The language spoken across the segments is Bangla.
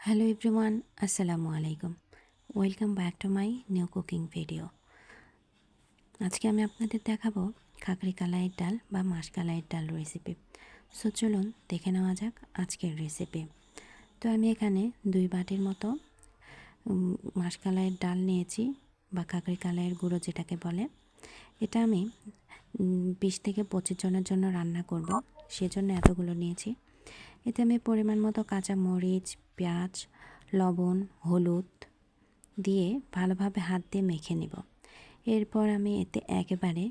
হ্যালো এভরিওয়ান আসসালামু আলাইকুম welcome back to my new cooking video আজকে আমি আপনাদের দেখাবো খাকরি কালাইয়ের ডাল বা মাসকালাইয়ের ডাল রেসিপি সো চলুন দেখে নেওয়া যাক আজকের রেসিপি তো আমি এখানে দুই বাটির মতো উম, মাসকালাইয়ের ডাল নিয়েছি বা খাকরি কালাইয়ের গুঁড়ো যেটাকে বলে। এটা আমি বিশ থেকে পঁচিশ জনের জন্য রান্না করব। সেজন্য এতগুলো নিয়েছি। এতে আমি পরিমাণ মতো কাঁচা মরিচ, পেঁয়াজ, লবণ, হলুদ দিয়ে ভালোভাবে হাত দিয়ে মেখে নেব। এরপর আমি এতে একেবারে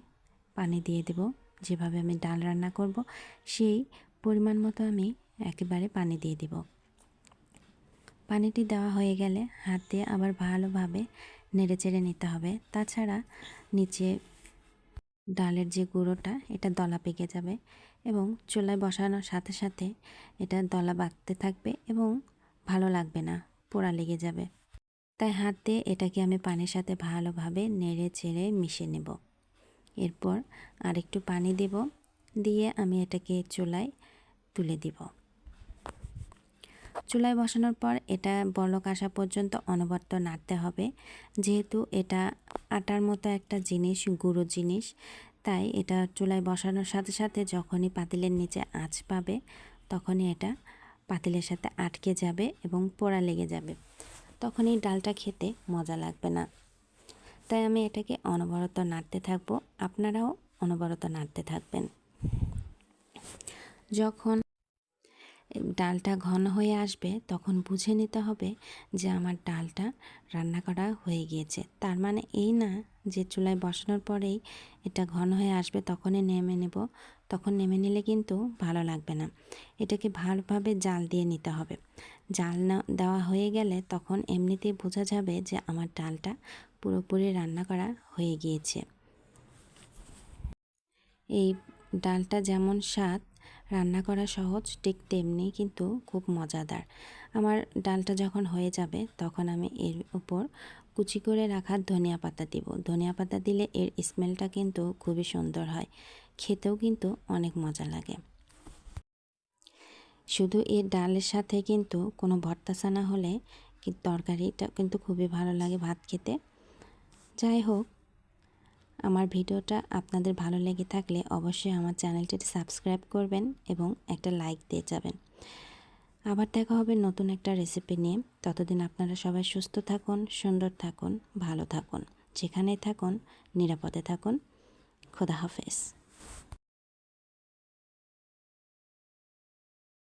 পানি দিয়ে দেব। যেভাবে আমি ডাল রান্না করব, সেই পরিমাণ মতো আমি একেবারে পানি দিয়ে দেব। পানিটি দেওয়া হয়ে গেলে হাত দিয়ে আবার ভালোভাবে নেড়ে চেড়ে নিতে হবে। তাছাড়া নিচে ডালের যে গুঁড়োটা, এটা দলা পেকে যাবে। এবং চুলায় বসানোর সাথে সাথে এটা দলা বাঁধতে থাকবে এবং ভালো লাগবে না, পোড়া লেগে যাবে। তাই হাত এটাকে আমি পানির সাথে ভালোভাবে নেড়ে চেড়ে মিশিয়ে নেব। এরপর আরেকটু পানি দেব, দিয়ে আমি এটাকে চুলায় তুলে দিব। চুলায় বসানোর পর এটা বলক আসা পর্যন্ত অনবরত নাড়তে হবে, যেহেতু এটা আটার মতো একটা জিনিস, গুঁড়ো জিনিস তাই এটা চুলায় বসানোর সাথে সাথে যখনই পাতিলের নিচে আঁচ পাবে, তখনই এটা পাতিলের সাথে আটকে যাবে এবং পোড়া লেগে যাবে। তখন এই ডালটা খেতে মজা লাগবে না। তাই আমি এটাকে অনবরত নাড়তে থাকব। আপনারাও অনবরত নাড়তে থাকবেন। যখন ডালটা ঘন হয়ে আসবে, তখন বুঝে নিতে হবে যে আমার ডালটা রান্না করা হয়ে গিয়েছে। তার মানে এই না যে চুলায় বসানোর পরেই এটা ঘন হয়ে আসবে তখনই নেমে নেব। তখন নেমে নিলে কিন্তু ভালো লাগবে না। এটাকে ভালোভাবে জাল দিয়ে নিতে হবে। জাল না দেওয়া হয়ে গেলে তখন এমনিতেই বোঝা যাবে যে আমার ডালটা পুরোপুরি রান্না করা হয়ে গিয়েছে। এই ডালটা যেমন স্বাদ রান্না করা সহজ, ঠিক তেমনি কিন্তু খুব মজাদার। আমার ডালটা যখন হয়ে যাবে, তখন আমি এর উপর কুচি করে রাখা ধনিয়া পাতা দিব। ধনিয়া পাতা দিলে এর স্মেলটা কিন্তু খুবই সুন্দর হয়। খেতেও কিন্তু অনেক মজা লাগে। শুধু এর ডালের সাথে কিন্তু কোনো ভর্তা সানা হলে তরকারিটা কিন্তু খুবই ভালো লাগে ভাত খেতে। যাই হোক আমার ভিডিওটা আপনাদের ভালো লেগে থাকলে অবশ্যই আমার চ্যানেলটি সাবস্ক্রাইব করবেন এবং একটা লাইক দিয়ে যাবেন। আবার দেখা হবে নতুন একটা রেসিপি নিয়ে। ততদিন আপনারা সবাই সুস্থ থাকুন, সুন্দর থাকুন, ভালো থাকুন। যেখানেই থাকুন, নিরাপদে থাকুন। খোদা হাফেজ।